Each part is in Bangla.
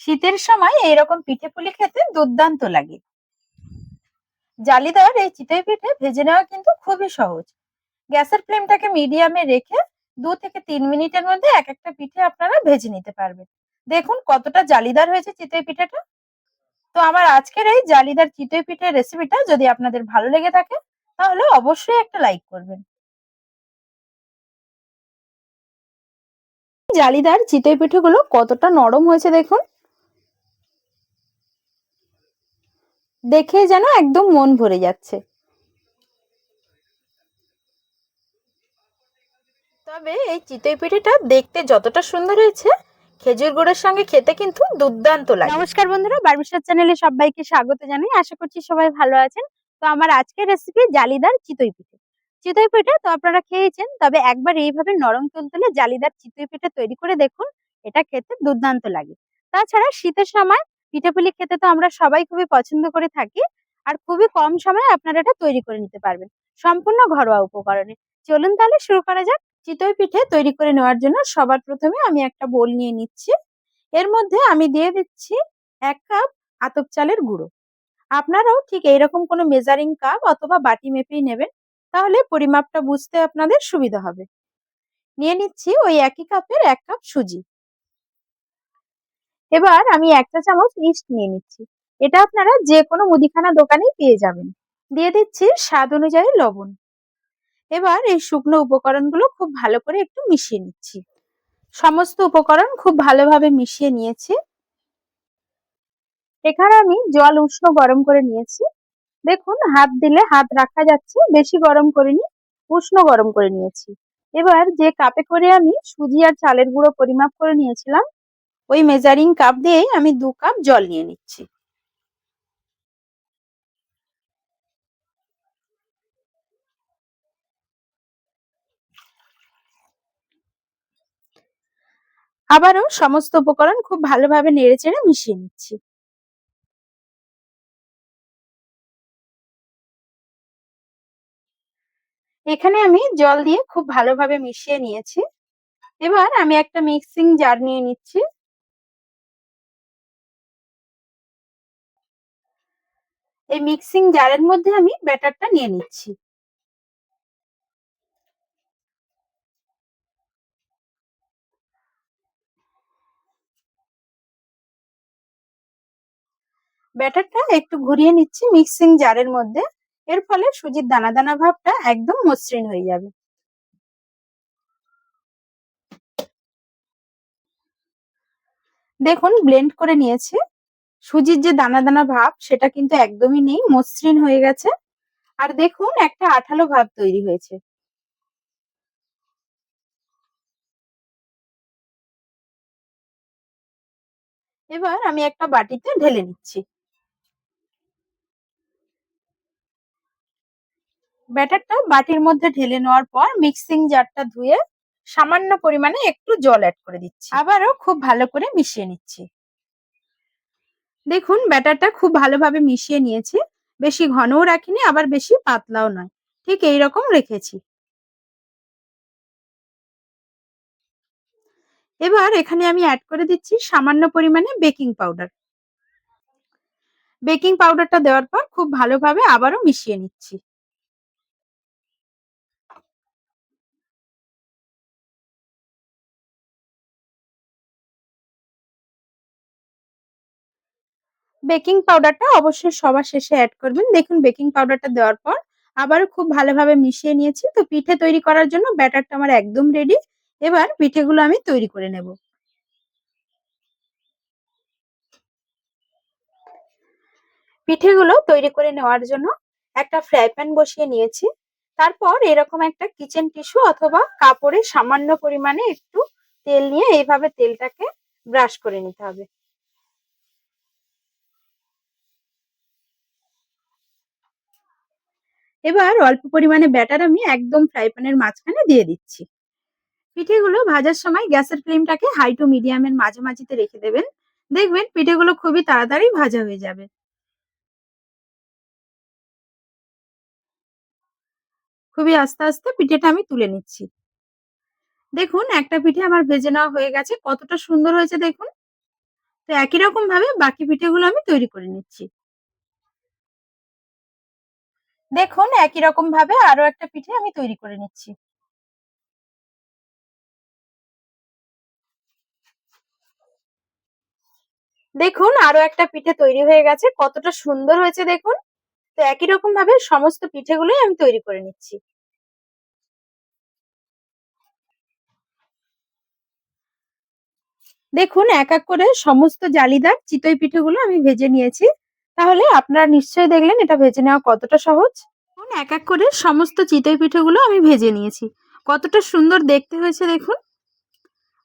শীতের সময় এইরকম পিঠে পুলি খেতে দুর্দান্ত লাগে। জালিদার এই চিতই পিঠে ভেজে নেওয়া কিন্তু খুবই সহজ। গ্যাসের ফ্লেমটাকে মিডিয়ামে রেখে দু থেকে তিন মিনিটের মধ্যে এক একটা পিঠে আপনারা ভেজে নিতে পারবেন। দেখুন কতটা জালিদার হয়েছে চিতই পিঠেটা। তো আমার আজকের এই জালিদার চিতই পিঠের রেসিপিটা যদি আপনাদের ভালো লেগে থাকে, তাহলে অবশ্যই একটা লাইক করবেন। জালিদার চিতই পিঠেগুলো কতটা নরম হয়েছে দেখুন। দেখে যেন একদম মন ভরে যাচ্ছে। তবে এই চিতই পিঠেটা দেখতে যতটা সুন্দর হয়েছে খেজুর গুড়ের সঙ্গে খেতে কিন্তু দুর্দান্ত লাগে। নমস্কার বন্ধুরা বারবিশার চ্যানেলে সবাইকে স্বাগত জানাই। আশা করছি সবাই ভালো আছেন। তো আমার আজকের রেসিপি জালিদার চিতই পিঠে। চিতই পিঠে তো আপনারা খেয়েছেন তবে একবার এইভাবে নরম তুলতুলে জালিদার চিতই পিঠে তৈরি করে দেখুন এটা খেতে দুর্দান্ত লাগে। তাছাড়া শীতের সময় পিঠেপুলি খেতে তো আমরা সবাই খুবই পছন্দ করে থাকি। আর খুবই কম সময়ে আপনারা এটা তৈরি করে নিতে পারবেন। সম্পূর্ণ ঘরোয়া উপকরণে। চলুন তাহলে শুরু করা যাক। চিতই পিঠে তৈরি করে নেওয়ার জন্য সবার প্রথমে আমি একটা বোল নিয়ে নিচ্ছি। এর মধ্যে আমি দিয়ে দিচ্ছি এক কাপ আতপ চালের গুঁড়ো। আপনারাও ঠিক এইরকম কোনো মেজারিং কাপ অথবা বাটি মেপেই নেবেন, তাহলে পরিমাপটা বুঝতে আপনাদের সুবিধা হবে। নিয়ে নিচ্ছি ওই একই কাপের এক কাপ সুজি। এবার আমি একটা চামচ ইস্ট নিয়ে নিচ্ছি। এটা আপনারা যে কোনো মুদিখানা দোকানেই পেয়ে যাবেন। দিয়ে দিচ্ছি স্বাদ অনুযায়ী লবণ। এবার এই শুকনো উপকরণগুলো খুব ভালো করে একটু মিশিয়ে নিচ্ছি। সমস্ত উপকরণ খুব ভালোভাবে মিশিয়ে নিয়েছি। এখানে আমি জল উষ্ণ গরম করে নিয়েছি। দেখুন, হাত দিলে হাত রাখা যাচ্ছে, বেশি গরম করিনি, উষ্ণ গরম করে নিয়েছি। এবার যে কাপে করে আমি সুজি আর চালের গুঁড়ো পরিমাপ করে নিয়েছিলাম ওই মেজারিং কাপ দিয়েই আমি দু কাপ জল নিয়ে নিচ্ছি। আবারও সমস্ত উপকরণ খুব ভালোভাবে নেড়েচেড়ে মিশিয়ে নিচ্ছি। এখানে আমি জল দিয়ে খুব ভালোভাবে মিশিয়ে নিয়েছি। এবার আমি একটা মিক্সিং জার নিয়ে নিচ্ছি। এই মিক্সিং জারের মধ্যে আমি ব্যাটারটা নিয়ে নিচ্ছি। ব্যাটারটা একটু ঘুরিয়ে নিচ্ছি মিক্সিং জারের মধ্যে। এর ফলে সুজির দানা দানা ভাবটা একদম মসৃণ হয়ে যাবে। দেখুন ব্লেন্ড করে নিয়েছি। সুজির যে দানা দানা ভাব, সেটা কিন্তু একদমই নেই, মসৃণ হয়ে গেছে। আর দেখুন, একটা আঠালো ভাব তৈরি হয়েছে। এবার আমি একটা বাটিতে ঢেলে নিচ্ছি। ব্যাটারটা বাটির মধ্যে ঢেলে নেওয়ার পর মিক্সিং জারটা ধুয়ে সামান্য পরিমাণে একটু জল অ্যাড করে দিচ্ছি। আবারও খুব ভালো করে মিশিয়ে নিচ্ছি। দেখুন, ব্যাটারটা খুব ভালোভাবে মিশিয়ে নিয়েছি। বেশি ঘনও রাখিনি, আবার বেশি পাতলাও নয়। ঠিক এই রকম রেখেছি। এবার এখানে আমি অ্যাড করে দিচ্ছি সামান্য পরিমাণে বেকিং পাউডার বেকিং পাউডারটা দেওয়ার পর খুব ভালোভাবে আবারও মিশিয়ে নিচ্ছি। বেকিং পাউডারটা অবশ্যই সবার শেষে অ্যাড করবেন। দেখুন, বেকিং পাউডারটা দেওয়ার পর আবারও খুব ভালোভাবে মিশিয়ে নিয়েছি। তো পিঠে তৈরি করার জন্য ব্যাটারটা আমার একদম রেডি এবার পিঠেগুলো আমি তৈরি করে নেব। পিঠেগুলো তৈরি করে নেওয়ার জন্য একটা ফ্রাই প্যান বসিয়ে নিয়েছি। তারপর এরকম একটা কিচেন টিস্যু অথবা কাপড়ে সামান্য পরিমাণে একটু তেল নিয়ে এইভাবে তেলটাকে ব্রাশ করে নিতে হবে। এবার অল্প পরিমাণে ব্যাটার আমি একদম ফ্রাই প্যানের মাঝখানে দিয়ে দিচ্ছি। পিঠেগুলো ভাজার সময় গ্যাসের ফ্লেমটাকে হাই টু মিডিয়ামের মাঝামাঝিতে রেখে দেবেন। দেখবেন পিঠেগুলো খুবই তাড়াতাড়ি ভাজা হয়ে যাবে। খুবই আস্তে আস্তে পিঠেটা আমি তুলে নিচ্ছি। দেখুন, একটা পিঠে আমার ভেজে নেওয়া হয়ে গেছে। কতটা সুন্দর হয়েছে দেখুন। তো একই রকম ভাবে বাকি পিঠেগুলো আমি তৈরি করে নিচ্ছি। দেখুন, একই রকম ভাবে আরও একটা পিঠে আমি তৈরি করে নিচ্ছি। দেখুন আরও একটা পিঠে তৈরি হয়ে গেছে। কতটা সুন্দর হয়েছে দেখুন। তো একই রকম ভাবে সমস্ত পিঠেগুলোই আমি তৈরি করে নিচ্ছি। দেখুন, এক এক করে সমস্ত জালিদার চিতই পিঠেগুলো আমি ভেজে নিয়েছি। তাহলে আপনারা নিশ্চয়ই দেখলেন এটা ভেজে নেওয়া কতটা সহজ। এক এক করে সমস্ত চিতই পিঠেগুলো আমি ভেজে নিয়েছি। কতটা সুন্দর দেখতে হয়েছে দেখুন।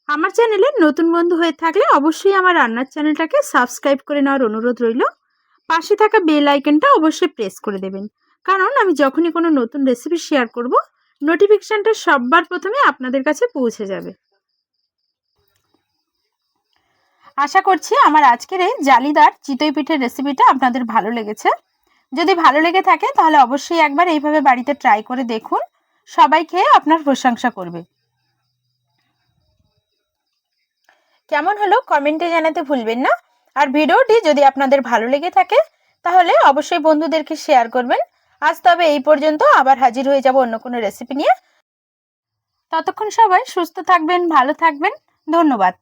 আমার চ্যানেলে নতুন বন্ধু হয়ে থাকলে অবশ্যই আমার রান্নার চ্যানেলটাকে সাবস্ক্রাইব করে নেওয়ার অনুরোধ রইল। পাশে থাকা বেল আইকনটা অবশ্যই প্রেস করে দেবেন। কারণ আমি যখনই কোনো নতুন রেসিপি শেয়ার করব নোটিফিকেশনটা সববার প্রথমে আপনাদের কাছে পৌঁছে যাবে। আশা করছি আমার আজকের এই জালিদার চিতই পিঠের রেসিপিটা আপনাদের ভালো লেগেছে। যদি ভালো লেগে থাকে তাহলে অবশ্যই একবার এইভাবে বাড়িতে ট্রাই করে দেখুন। সবাই খেয়ে আপনার প্রশংসা করবে। কেমন হলো কমেন্টে জানাতে ভুলবেন না। আর ভিডিওটি যদি আপনাদের ভালো লেগে থাকে, তাহলে অবশ্যই বন্ধুদেরকে শেয়ার করবেন। আজ তবে এই পর্যন্ত আবার হাজির হয়ে যাব অন্য কোনো রেসিপি নিয়ে। ততক্ষণ সবাই সুস্থ থাকবেন, ভালো থাকবেন। ধন্যবাদ।